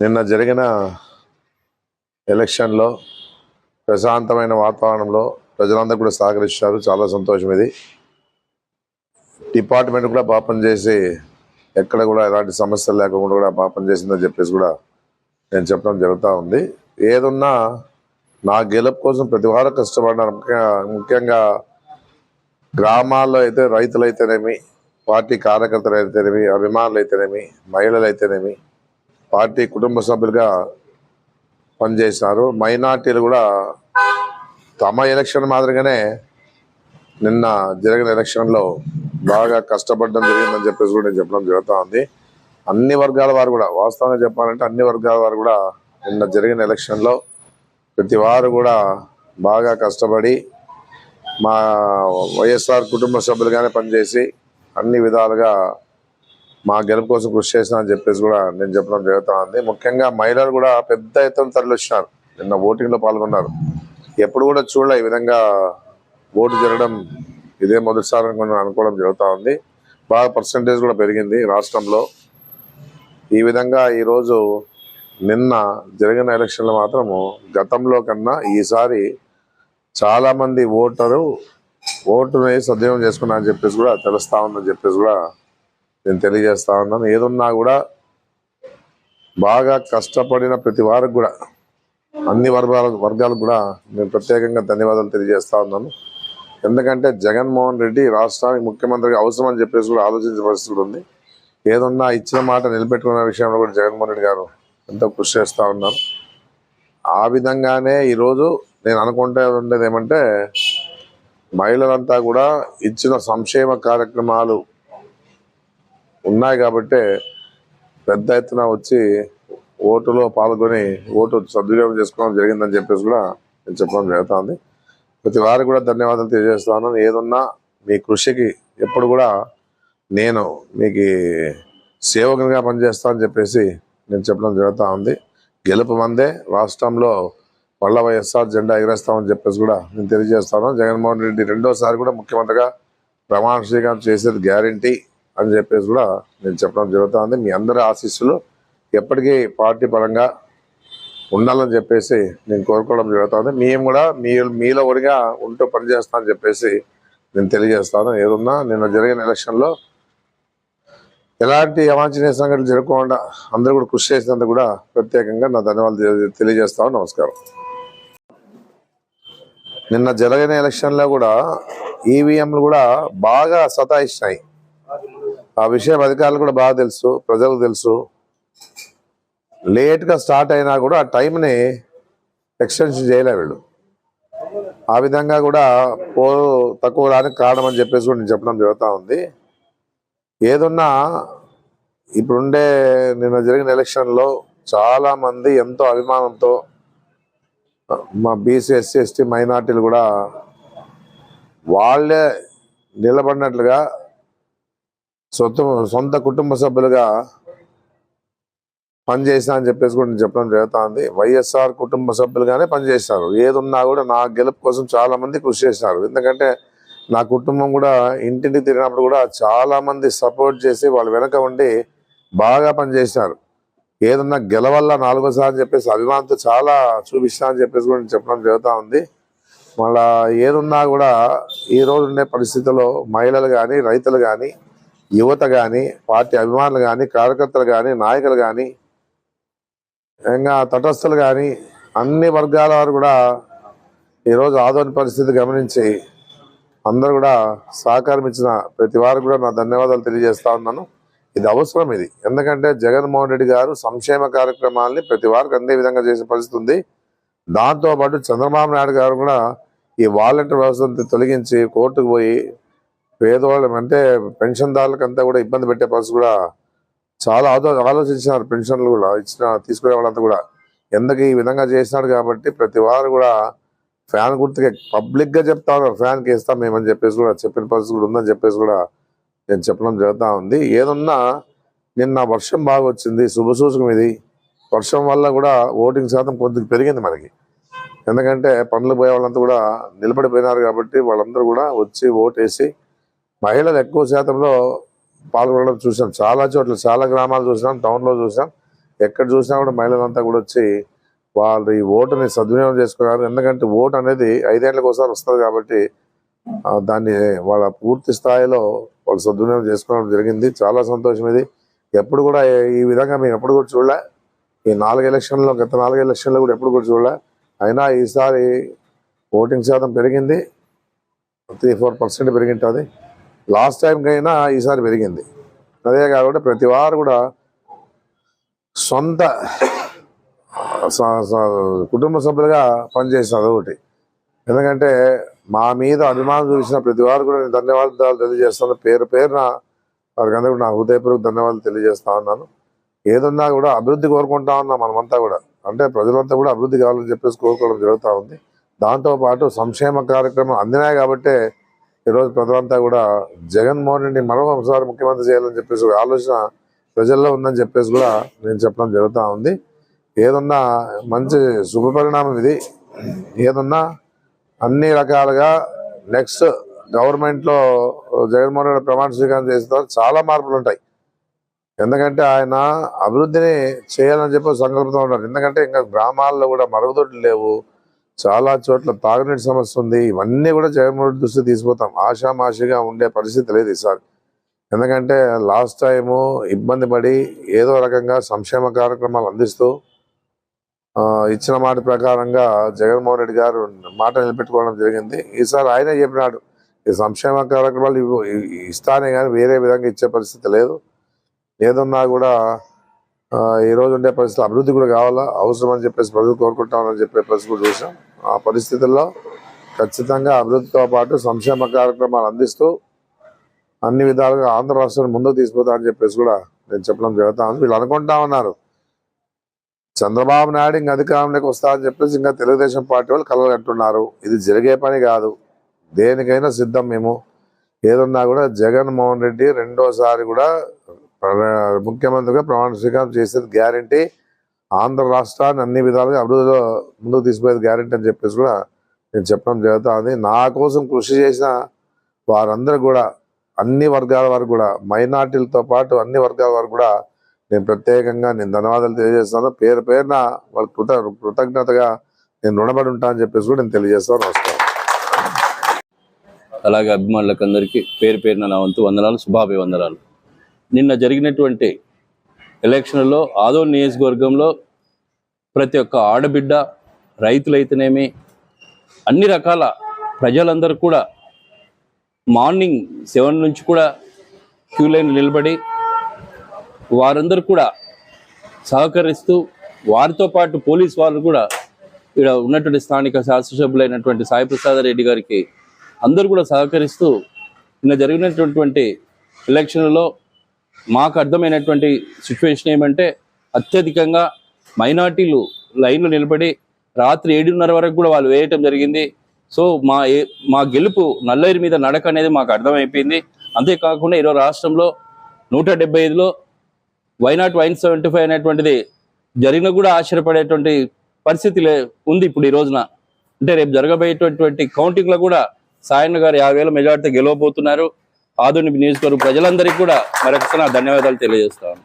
నిన్న జరిగిన ఎలక్షన్లో ప్రశాంతమైన వాతావరణంలో ప్రజలందరూ కూడా సహకరిస్తారు చాలా సంతోషం ఇది. డిపార్ట్మెంట్ కూడా పాపం చేసి ఎక్కడ కూడా ఎలాంటి సమస్యలు లేకుండా కూడా పాపం చేసిందని చెప్పేసి కూడా నేను చెప్పడం జరుగుతూ ఉంది. ఏదున్నా నా గెలుపు కోసం ప్రతి వారు కష్టపడ్డారు. ముఖ్యంగా ముఖ్యంగా గ్రామాల్లో అయితే రైతులు అయితేనేమి పార్టీ కార్యకర్తలు అయితేనేమి అభిమానులు అయితేనేమి మహిళలు అయితేనేమి పార్టీ కుటుంబ సభ్యులుగా పనిచేసినారు. మైనార్టీలు కూడా తమ ఎలక్షన్ మాదిరిగానే నిన్న జరిగిన ఎలక్షన్లో బాగా కష్టపడడం జరిగిందని చెప్పేసి కూడా నేను చెప్పడం జరుగుతూ ఉంది. అన్ని వర్గాల వారు కూడా వాస్తవంగా చెప్పాలంటే అన్ని వర్గాల వారు కూడా నిన్న జరిగిన ఎలక్షన్లో ప్రతి వారు కూడా బాగా కష్టపడి మా వైఎస్ఆర్ కుటుంబ సభ్యులుగానే పనిచేసి అన్ని విధాలుగా మా గెలుపు కోసం కృషి చేసిన అని చెప్పేసి కూడా నేను చెప్పడం జరుగుతూ ఉంది. ముఖ్యంగా మహిళలు కూడా పెద్ద ఎత్తున తరలిస్తున్నారు. నిన్న ఓటింగ్లో పాల్గొన్నారు. ఎప్పుడు కూడా చూడలే ఈ విధంగా ఓటు జరగడం ఇదే మొదటిసారి అనుకోవడం జరుగుతూ ఉంది. బాగా పర్సంటేజ్ కూడా పెరిగింది రాష్ట్రంలో. ఈ విధంగా ఈరోజు నిన్న జరిగిన ఎలక్షన్లు మాత్రము గతంలో కన్నా ఈసారి చాలామంది ఓటరు ఓటుని సద్వినియోగం చేసుకున్నా అని చెప్పేసి కూడా తెలుస్తా ఉందని చెప్పేసి కూడా నేను తెలియజేస్తా ఉన్నాను. ఏదున్నా కూడా బాగా కష్టపడిన ప్రతి వారికి కూడా అన్ని వర్గాల వర్గాలకు కూడా నేను ప్రత్యేకంగా ధన్యవాదాలు తెలియజేస్తా ఉన్నాను. ఎందుకంటే జగన్మోహన్ రెడ్డి రాష్ట్రానికి ముఖ్యమంత్రిగా అవసరం అని చెప్పేసి కూడా ఆలోచించే పరిస్థితి ఉంది. ఏదన్నా ఇచ్చిన మాట నిలబెట్టుకున్న విషయంలో కూడా జగన్మోహన్ రెడ్డి గారు ఎంతో కృషి చేస్తూ ఉన్నారు. ఆ విధంగానే ఈరోజు నేను అనుకుంటే ఉండేది ఏమంటే మహిళలంతా కూడా ఇచ్చిన సంక్షేమ కార్యక్రమాలు ఉన్నాయి కాబట్టి పెద్ద ఎత్తున వచ్చి ఓటులో పాల్గొని ఓటు సద్వినియోగం చేసుకోవడం జరిగిందని చెప్పేసి కూడా నేను చెప్పడం జరుగుతుంది ప్రతి వారికి కూడా ధన్యవాదాలు తెలియజేస్తాను ఏదున్నా మీ కృషికి ఎప్పుడు కూడా నేను మీకు సేవకునిగా పనిచేస్తా అని చెప్పేసి నేను చెప్పడం జరుగుతూ ఉంది. గెలుపు మందే రాష్ట్రంలో మళ్ళా వైఎస్ఆర్ జెండా ఎగరేస్తామని చెప్పేసి కూడా నేను తెలియజేస్తాను. జగన్మోహన్ రెడ్డి రెండోసారి కూడా ముఖ్యమంత్రిగా ప్రమాణ స్వీకారం చేసేది గ్యారంటీ అని చెప్పేసి కూడా నేను చెప్పడం జరుగుతుంది మీ అందరి ఆశీస్సులు ఎప్పటికీ పార్టీ పరంగా ఉండాలని చెప్పేసి నేను కోరుకోవడం జరుగుతుంది మేము కూడా మీ మీలో ఒడిగా ఉంటూ పనిచేస్తామని చెప్పేసి నేను తెలియజేస్తాను. ఏదున్నా నిన్న జరిగిన ఎలక్షన్లో ఎలాంటి అవాంఛనీయ సంఘటనలు జరగకుండా అందరూ కూడా కృషి చేసినందుకు కూడా ప్రత్యేకంగా నా ధన్యవాదాలు తెలియజేస్తాను నమస్కారం. నిన్న జరిగిన ఎలక్షన్లో కూడా ఈవీఎంలు కూడా బాగా సతాయిస్తున్నాయి ఆ విషయం అధికారులు కూడా బాగా తెలుసు ప్రజలకు తెలుసు. లేట్గా స్టార్ట్ అయినా కూడా ఆ టైంని ఎక్స్టెన్షన్ చేయలే వీళ్ళు. ఆ విధంగా కూడా పో తక్కువ రానికి కారణం అని చెప్పేసి కూడా నేను చెప్పడం జరుగుతూ ఉంది. ఏదున్నా ఇప్పుడుండే నిన్న జరిగిన ఎలక్షన్లో చాలామంది ఎంతో అభిమానంతో మా బీసీ ఎస్సీ ఎస్టీ మైనార్టీలు కూడా వాళ్ళే నిలబడినట్లుగా సొంత సొంత కుటుంబ సభ్యులుగా పనిచేసిన అని చెప్పేసి కూడా నేను చెప్పడం జరుగుతుంది. వైఎస్ఆర్ కుటుంబ సభ్యులుగానే పనిచేశారు. ఏదున్నా కూడా నా గెలుపు కోసం చాలామంది కృషి చేశారు. ఎందుకంటే నా కుటుంబం కూడా ఇంటింటికి తిరిగినప్పుడు కూడా చాలామంది సపోర్ట్ చేసి వాళ్ళు వెనక ఉండి బాగా పనిచేసినారు ఏదన్నా గెలవల్ల నాలుగోసారి అని చెప్పేసి అభిమానంతో చాలా చూపిస్తా అని చెప్పేసి కూడా చెప్పడం జరుగుతూ ఉంది. మళ్ళా ఏదున్నా కూడా ఈ రోజు ఉండే పరిస్థితుల్లో మహిళలు కానీ రైతులు కానీ యువత కానీ పార్టీ అభిమానులు కానీ కార్యకర్తలు కానీ నాయకులు కానీ ఇంకా తటస్థులు కానీ అన్ని వర్గాల వారు కూడా ఈరోజు ఆదోని పరిస్థితి గమనించి అందరూ కూడా సహకారం ఇచ్చిన ప్రతి వారికి కూడా నా ధన్యవాదాలు తెలియజేస్తా ఉన్నాను. ఇది అవసరం ఇది. ఎందుకంటే జగన్మోహన్ రెడ్డి గారు సంక్షేమ కార్యక్రమాల్ని ప్రతి వారికి అందే విధంగా చేసే పరిస్థితి ఉంది. దాంతో పాటు చంద్రబాబు నాయుడు గారు కూడా ఈ వాలంటీర్ వ్యవస్థను తొలగించి కోర్టుకు పోయి పేదవాళ్ళం అంటే పెన్షన్దారులకంతా కూడా ఇబ్బంది పెట్టే పరిస్థితి కూడా చాలా ఆలో ఆలోచించినారు. పెన్షన్లు కూడా ఇచ్చిన తీసుకునే వాళ్ళంతా కూడా. ఎందుకు ఈ విధంగా చేసినాడు కాబట్టి ప్రతి వారు కూడా ఫ్యాన్ గుర్తుగా పబ్లిక్గా చెప్తా ఉన్నారు ఫ్యాన్కి ఇస్తాం మేమని చెప్పేసి కూడా చెప్పిన పరిస్థితి కూడా ఉందని చెప్పేసి కూడా నేను చెప్పడం జరుగుతూ ఉంది. ఏదన్నా నిన్న వర్షం బాగా వచ్చింది శుభ సూచకం ఇది. వర్షం వల్ల కూడా ఓటింగ్ శాతం కొద్దిగా పెరిగింది మనకి. ఎందుకంటే పనులు పోయే వాళ్ళంతా కూడా నిలబడిపోయినారు కాబట్టి వాళ్ళందరూ కూడా వచ్చి ఓటేసి మహిళలు ఎక్కువ శాతంలో పాల్గొనడం చూసాం. చాలా చోట్ల చాలా గ్రామాలు చూసాం టౌన్లో చూసాం. ఎక్కడ చూసినా కూడా మహిళలంతా కూడా వచ్చి వాళ్ళు ఈ ఓటుని సద్వినియోగం చేసుకున్నారు. ఎందుకంటే ఓటు అనేది ఐదేళ్ళకు ఒకసారి వస్తుంది కాబట్టి దాన్ని వాళ్ళ పూర్తి స్థాయిలో వాళ్ళు సద్వినియోగం చేసుకోవడం జరిగింది. చాలా సంతోషం ఇది. ఎప్పుడు కూడా ఈ- విధంగా మేము ఎప్పుడు కూడా చూడలే. ఈ నాలుగు ఎలక్షన్లో గత నాలుగు ఎలక్షన్లో కూడా ఎప్పుడు కూడా చూడలే. అయినా ఈసారి ఓటింగ్ శాతం పెరిగింది. త్రీ ఫోర్ పర్సెంట్ పెరిగింటుంది. లాస్ట్ టైంకి అయినా ఈసారి పెరిగింది. అదే కాకుండా ప్రతి వారు కూడా సొంత కుటుంబ సభ్యులుగా పనిచేస్తున్నారు అదొకటి. ఎందుకంటే మా మీద అభిమానం చూసిన ప్రతి వారు కూడా నేను ధన్యవాదాలు తెలియజేస్తాను. పేరు పేరున వారికి అందరూ నా హృదయపూర్వక ధన్యవాదాలు తెలియజేస్తా ఉన్నాను. ఏదన్నా కూడా అభివృద్ధి కోరుకుంటా ఉన్నాం మనమంతా కూడా. అంటే ప్రజలంతా కూడా అభివృద్ధి కావాలని చెప్పేసి కోరుకోవడం జరుగుతూ ఉంది. దాంతో పాటు సంక్షేమ కార్యక్రమం అందినాయి కాబట్టే ఈరోజు ప్రజలంతా కూడా జగన్మోహన్ రెడ్డి మరొకసారి ముఖ్యమంత్రి చేయాలని చెప్పేసి ఆలోచన ప్రజల్లో ఉందని చెప్పేసి కూడా నేను చెప్పడం జరుగుతూ ఉంది. ఏదన్నా మంచి శుభ పరిణామం ఇది ఏదన్నా అన్ని రకాలుగా నెక్స్ట్ గవర్నమెంట్లో జగన్మోహన్ రెడ్డి ప్రమాణ స్వీకారం చేసిన చాలా మార్పులు ఉంటాయి. ఎందుకంటే ఆయన అభివృద్ధిని చేయాలని చెప్పి సంకల్పంతో ఉన్నారు. ఎందుకంటే ఇంకా గ్రామాల్లో కూడా మరుగుదొడ్లు లేవు. చాలా చోట్ల తాగునీటి సమస్య ఉంది. ఇవన్నీ కూడా జగన్మోహన్ రెడ్డి దృష్టి తీసిపోతాం ఆషామాషిగా ఉండే పరిస్థితి లేదు ఈసారి. ఎందుకంటే లాస్ట్ టైము ఇబ్బంది పడి ఏదో రకంగా సంక్షేమ కార్యక్రమాలు అందిస్తూ ఇచ్చిన మాట ప్రకారంగా జగన్మోహన్ రెడ్డి గారు మాట నిలబెట్టుకోవడం జరిగింది. ఈసారి ఆయనే చెప్పినాడు ఈ సంక్షేమ కార్యక్రమాలు ఇస్తానే కానీ వేరే విధంగా ఇచ్చే పరిస్థితి లేదు. ఏదన్నా కూడా ఈ రోజు ఉండే పరిస్థితి అభివృద్ధి కూడా కావాలా అవసరం అని చెప్పేసి ప్రజలు కోరుకుంటామని చెప్పే పరిస్థితి కూడా చూసాం. ఆ పరిస్థితుల్లో ఖచ్చితంగా అభివృద్ధితో పాటు సంక్షేమ కార్యక్రమాలు అందిస్తూ అన్ని విధాలుగా ఆంధ్ర రాష్ట్రాన్ని ముందుకు తీసుకుపోతా అని చెప్పేసి కూడా నేను చెప్పడం జరుగుతా ఉంది. వీళ్ళు అనుకుంటా ఉన్నారు. చంద్రబాబు నాయుడు ఇంకా అధికారంలోకి వస్తా అని చెప్పేసి ఇంకా తెలుగుదేశం పార్టీ వాళ్ళు కలలు అంటున్నారు. ఇది జరిగే పని కాదు. దేనికైనా సిద్ధం మేము. ఏదన్నా కూడా జగన్మోహన్ రెడ్డి రెండోసారి కూడా ముఖ్యమంత్రిగా ప్రమాణ స్వీకారం చేసేది గ్యారంటీ. ఆంధ్ర రాష్ట్రాన్ని అన్ని విధాలుగా అభివృద్ధిలో ముందుకు తీసుకుపోయేది గ్యారంటీ అని చెప్పేసి కూడా నేను చెప్పడం జరుగుతుంది. నా కోసం కృషి చేసిన వారందరూ కూడా అన్ని వర్గాల వారు కూడా మైనార్టీలతో పాటు అన్ని వర్గాల వారు కూడా నేను ప్రత్యేకంగా నేను ధన్యవాదాలు తెలియజేస్తాను పేరు పేరున వాళ్ళ కృత కృతజ్ఞతగా నేను రుణపడి ఉంటా అని చెప్పేసి కూడా నేను తెలియజేస్తాను నమస్కారం. అలాగే అభిమానులకు అందరికీ పేరు పేరున నా వంతు వందనాలు శుభాభివందనాలు. నిన్న జరిగినటువంటి ఎలక్షన్లో ఆదో నియోజకవర్గంలో ప్రతి ఒక్క ఆడబిడ్డ రైతులైతేనేమి అన్ని రకాల ప్రజలందరూ కూడా మార్నింగ్ సెవెన్ నుంచి కూడా క్యూ లైన్ నిలబడి వారందరూ కూడా సహకరిస్తూ వారితో పాటు పోలీస్ వాళ్ళు కూడా ఇక్కడ ఉన్నటువంటి స్థానిక శాసనసభ్యులైనటువంటి సాయి ప్రసాద్ రెడ్డి గారికి అందరూ కూడా సహకరిస్తూ నిన్న జరిగినటువంటి ఎలక్షన్లలో మాకు అర్థమైనటువంటి సిచ్యువేషన్ ఏమంటే అత్యధికంగా మైనార్టీలు లైన్లో నిలబడి రాత్రి ఏడున్నర వరకు కూడా వాళ్ళు వేయటం జరిగింది. సో మా మా గెలుపు నల్లేరు మీద నడక అనేది మాకు అర్థమైపోయింది. అంతేకాకుండా ఈరోజు రాష్ట్రంలో నూట డెబ్బై ఐదులో వైనాట్ వైన్ సెవెంటీ ఫైవ్ అనేటువంటిది జరిగిన కూడా ఆశ్చర్యపడేటువంటి పరిస్థితి లే ఉంది ఇప్పుడు ఈ రోజున. అంటే రేపు జరగబోయేటటువంటి కౌంటింగ్లో కూడా సాయన్న గారు యాభై వేల మెజార్టీ గెలవబోతున్నారు. ఆధునిక నియోజకవర్గ ప్రజలందరికీ కూడా మరొకసారి ధన్యవాదాలు తెలియజేస్తాను